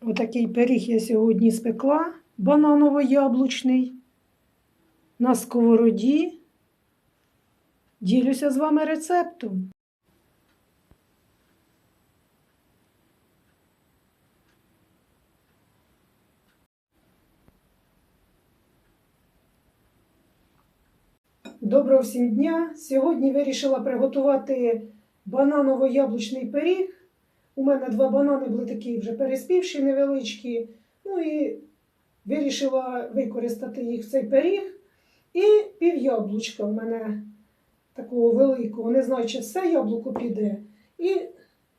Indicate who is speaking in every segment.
Speaker 1: Отакий пиріг я сьогодні спекла бананово-яблучний на сковороді. Ділюся з вами рецептом. Доброго всім дня! Сьогодні вирішила приготувати бананово-яблучний пиріг. У мене два банани були такі вже переспівші, невеличкі. Ну і вирішила використати їх в цей пиріг. І пів яблучка в мене такого великого. Не знаю, чи все яблуко піде. І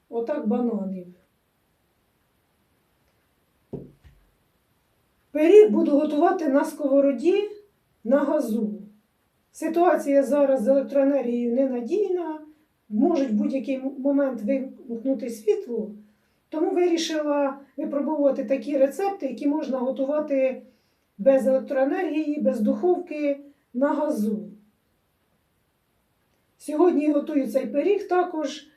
Speaker 1: отак бананів. Пиріг буду готувати на сковороді на газу. Ситуація зараз з електроенергією ненадійна, можуть в будь-який момент вимкнути світло, тому вирішила випробувати такі рецепти, які можна готувати без електроенергії, без духовки на газу. Сьогодні готую цей пиріг також.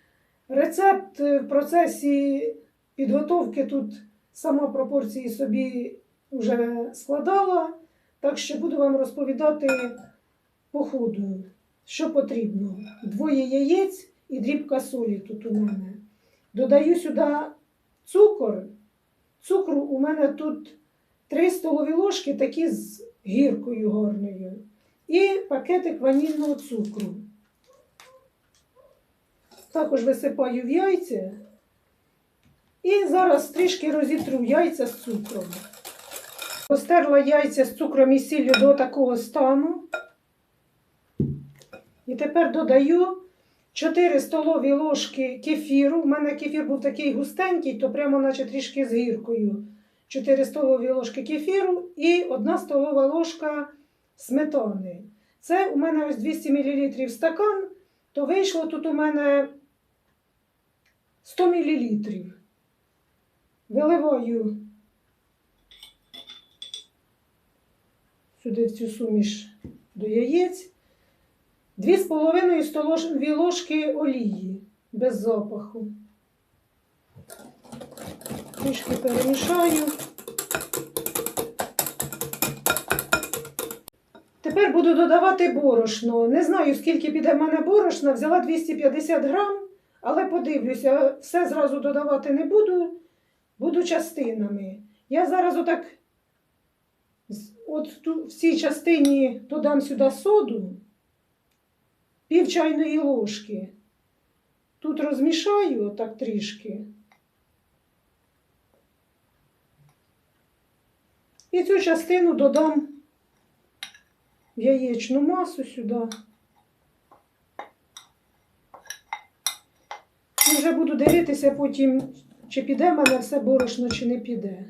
Speaker 1: Рецепт в процесі підготовки тут сама пропорції собі вже складала, так що буду вам розповідати по ходу, що потрібно. Двоє яєць і дрібка солі тут у мене. Додаю сюди цукор. Цукру у мене тут 3 столові ложки, такі з гіркою горною. І пакетик ванільного цукру. Також висипаю в яйця. І зараз трішки розітру яйця з цукром. Постерла яйця з цукром і сіллю до такого стану. І тепер додаю 4 столові ложки кефіру. У мене кефір був такий густенький, то прямо наче трішки з гіркою. 4 столові ложки кефіру і 1 столова ложка сметани. Це у мене ось 200 мл стакан, то вийшло тут у мене 100 мл. Виливаю сюди в цю суміш до яєць. Дві з половиною столові ложки олії без запаху. Трішки перемішаю. Тепер буду додавати борошно. Не знаю, скільки піде в мене борошна. Взяла 250 грам, але подивлюся, все зразу додавати не буду, буду частинами. Я зараз отак от в цій частині додам сюди соду пів чайної ложки. Тут розмішаю отак трішки. І цю частину додам в яєчну масу сюди. І вже буду дивитися потім, чи піде в мене все борошно, чи не піде.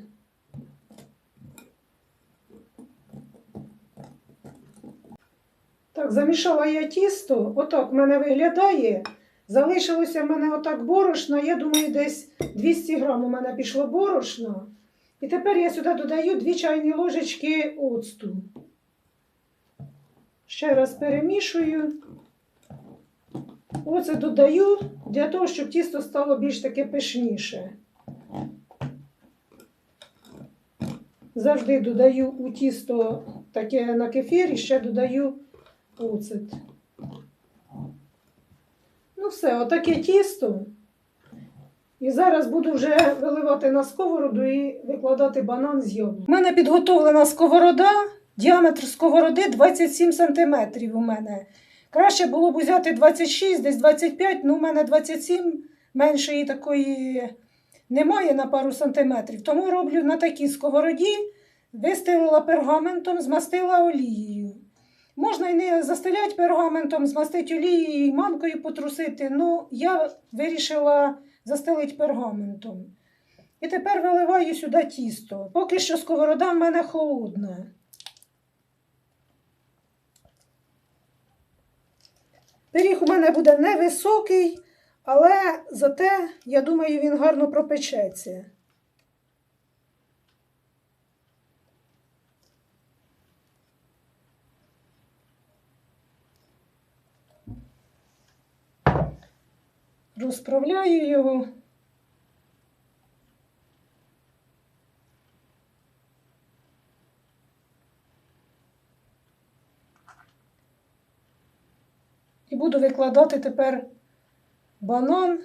Speaker 1: Так, замішала я тісто, отак в мене виглядає. Залишилося в мене отак борошна, я думаю, десь 200 грам у мене пішло борошна. І тепер я сюди додаю 2 чайні ложечки оцту. Ще раз перемішую. Оце додаю для того, щоб тісто стало більш таке пишніше. Завжди додаю у тісто таке на кефір і ще додаю оцет. Ну все, отаке тісто. І зараз буду вже виливати на сковороду і викладати банан з яблук. У мене підготовлена сковорода, діаметр сковороди 27 см у мене. Краще було б взяти 26, десь 25, ну у мене 27, меншої такої немає на пару сантиметрів. Тому роблю на такій сковороді, вистелила пергаментом, змастила олією. Можна і не застеляти пергаментом, змастити олією і манкою потрусити. Ну, я вирішила застелити пергаментом. І тепер виливаю сюди тісто. Поки що сковорода в мене холодна. Пиріг у мене буде невисокий, але зате, я думаю, він гарно пропечеться. розправляю його. І буду викладати тепер банан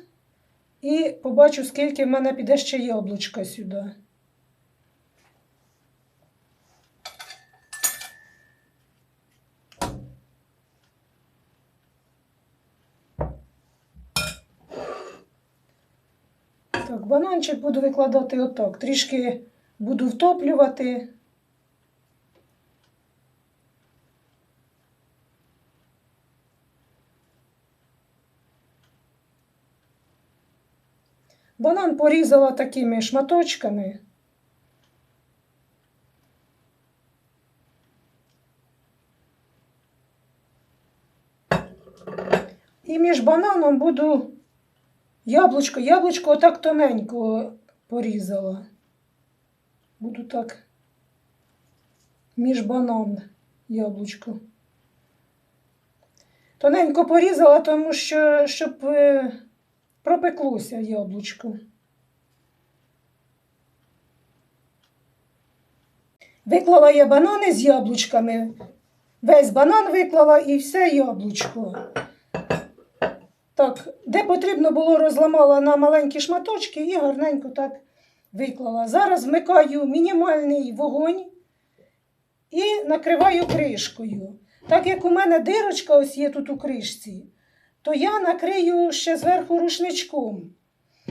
Speaker 1: і побачу, скільки в мене піде ще яблучка сюди. Бананчик буду викладати отак. Трішки буду втоплювати. Банан порізала такими шматочками. І між бананом буду яблучко. Яблучко отак тоненько порізала. Буду так між банан яблучко. Тоненько порізала, тому що щоб е, пропеклося яблучко. Виклала я банани з яблучками. Весь банан виклала і все яблучко. Так, де потрібно було, розламала на маленькі шматочки і гарненько так виклала. Зараз вмикаю мінімальний вогонь і накриваю кришкою. Так як у мене дирочка ось є тут у кришці, то я накрию ще зверху рушничком.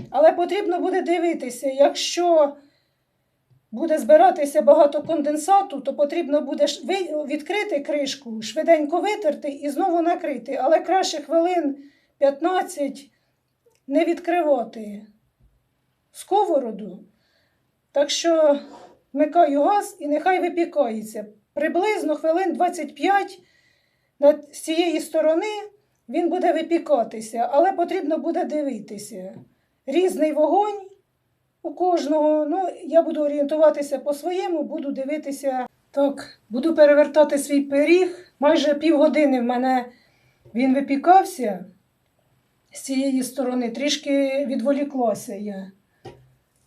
Speaker 1: Але потрібно буде дивитися, якщо буде збиратися багато конденсату, то потрібно буде відкрити кришку, швиденько витерти і знову накрити. Але краще хвилин 15 не відкривати сковороду. Так що вмикаю газ і нехай випікається. Приблизно хвилин 25 з цієї сторони він буде випікатися, але потрібно буде дивитися. Різний вогонь у кожного. Ну, я буду орієнтуватися по своєму, буду дивитися. Так, буду перевертати свій пиріг. Майже півгодини в мене він випікався з цієї сторони. Трішки відволіклася я.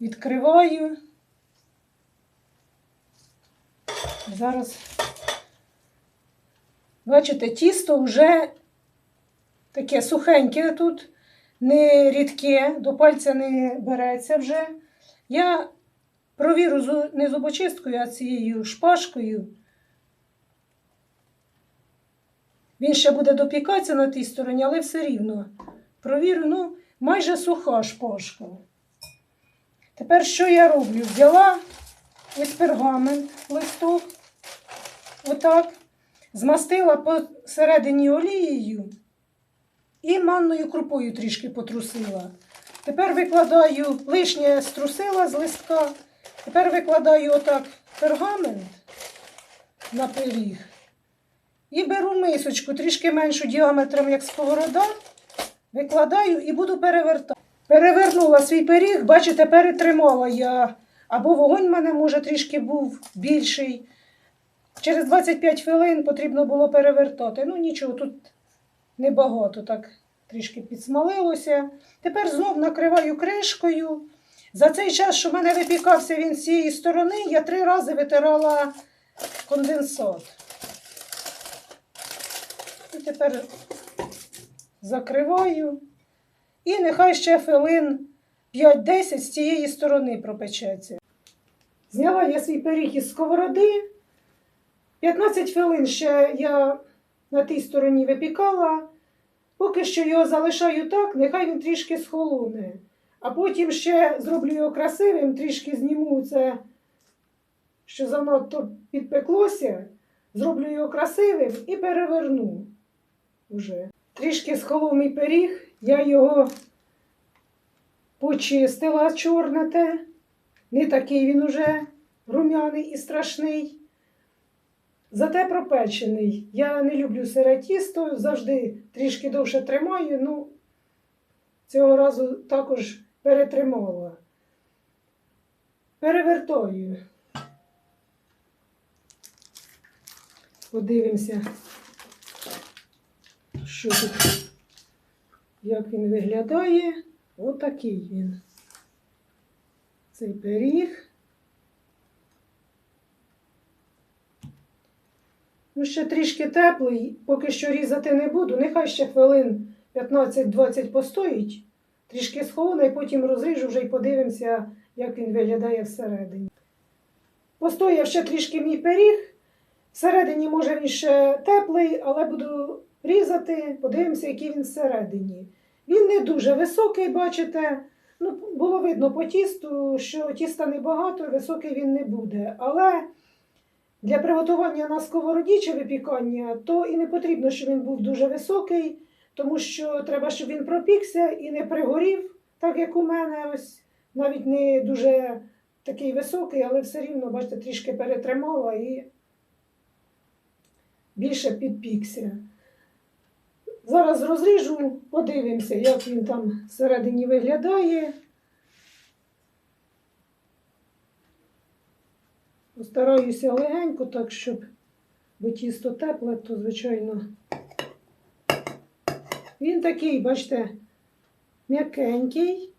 Speaker 1: Відкриваю. Зараз, бачите, тісто вже таке сухеньке тут, не рідке, до пальця не береться вже. Я провірю зу- не зубочисткою, а цією шпажкою. Він ще буде допікатися на тій стороні, але все рівно. Провірю, ну, майже суха шпажка. Тепер що я роблю? Взяла ось пергамент, листок, отак, змастила посередині олією і манною крупою трішки потрусила. Тепер викладаю лишнє струсила з листка. Тепер викладаю отак пергамент на пиріг. І беру мисочку трішки меншу діаметром, як сковорода, викладаю і буду перевертати. Перевернула свій пиріг, бачите, перетримала я. Або вогонь в мене, може, трішки був більший. Через 25 хвилин потрібно було перевертати. Ну нічого, тут небагато, так трішки підсмалилося. Тепер знов накриваю кришкою. За цей час, що в мене випікався він з цієї сторони, я три рази витирала конденсат. І тепер закриваю. І нехай ще хвилин 5-10 з цієї сторони пропечеться. Зняла я свій пиріг із сковороди. 15 хвилин ще я на тій стороні випікала. Поки що його залишаю так, нехай він трішки схолоне. А потім ще зроблю його красивим, трішки зніму це, що занадто підпеклося, зроблю його красивим і переверну вже. Трішки схолов мій пиріг, я його почистила чорне те. Не такий він уже рум'яний і страшний. Зате пропечений. Я не люблю сире тісто, завжди трішки довше тримаю, ну цього разу також перетримала. Перевертаю. Подивимося, що тут, як він виглядає. Отакий він. Цей пиріг. Ну, ще трішки теплий, поки що різати не буду. Нехай ще хвилин 15-20 постоїть, трішки схована, і потім розріжу вже і подивимося, як він виглядає всередині. Постояв ще трішки мій пиріг. Всередині, може, він ще теплий, але буду різати, подивимося, який він всередині. Він не дуже високий, бачите. Ну, було видно по тісту, що тіста небагато, високий він не буде. Але для приготування на сковороді чи випікання, то і не потрібно, щоб він був дуже високий, тому що треба, щоб він пропікся і не пригорів, так як у мене, ось навіть не дуже такий високий, але все рівно, бачите, трішки перетримала і більше підпікся. Зараз розріжу, подивимося, як він там всередині виглядає. Постараюся легенько, так, щоб бо тісто тепле, то, звичайно. Він такий, бачите, м'якенький.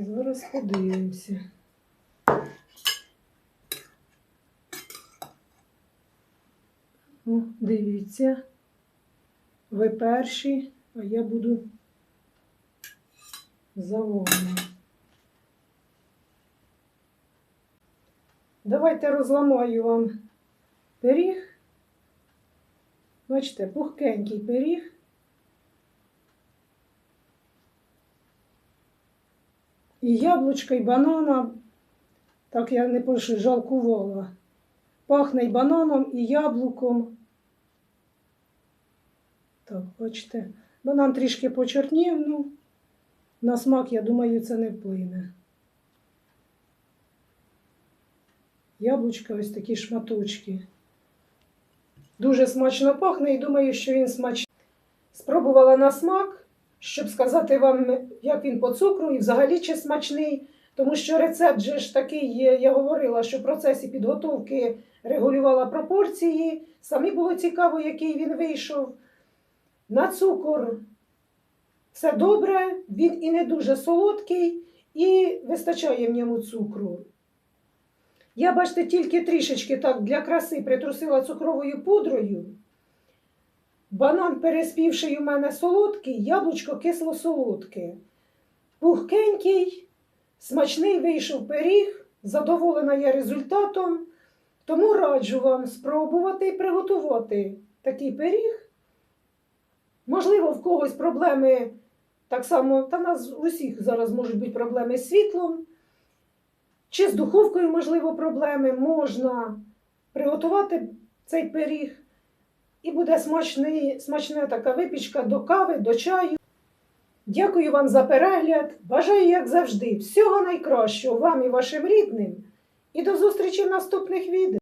Speaker 1: Зараз подивимося. О, дивіться. Ви перші, а я буду за вами. Давайте розламаю вам пиріг. Бачите, пухкенький пиріг. І яблучка, і банана. Так я не пишу, жалкувала. Пахне і бананом, і яблуком. Так, бачите, банан трішки почернів, ну, на смак, я думаю, це не вплине. Яблучка ось такі шматочки. Дуже смачно пахне і думаю, що він смачний. Спробувала на смак, щоб сказати вам, як він по цукру і взагалі чи смачний. Тому що рецепт же ж такий, я говорила, що в процесі підготовки регулювала пропорції. Самі було цікаво, який він вийшов. На цукор все добре, він і не дуже солодкий, і вистачає в ньому цукру. Я, бачите, тільки трішечки так для краси притрусила цукровою пудрою. Банан, переспівший у мене солодкий, яблучко кисло-солодке. Пухкенький, смачний вийшов пиріг, задоволена я результатом. Тому раджу вам спробувати приготувати такий пиріг. Можливо, в когось проблеми так само, та нас усіх зараз можуть бути проблеми з світлом. Чи з духовкою, можливо, проблеми. Можна приготувати цей пиріг. І буде смачний, смачна така випічка до кави, до чаю. Дякую вам за перегляд. Бажаю, як завжди, всього найкращого вам і вашим рідним. І до зустрічі в наступних відео.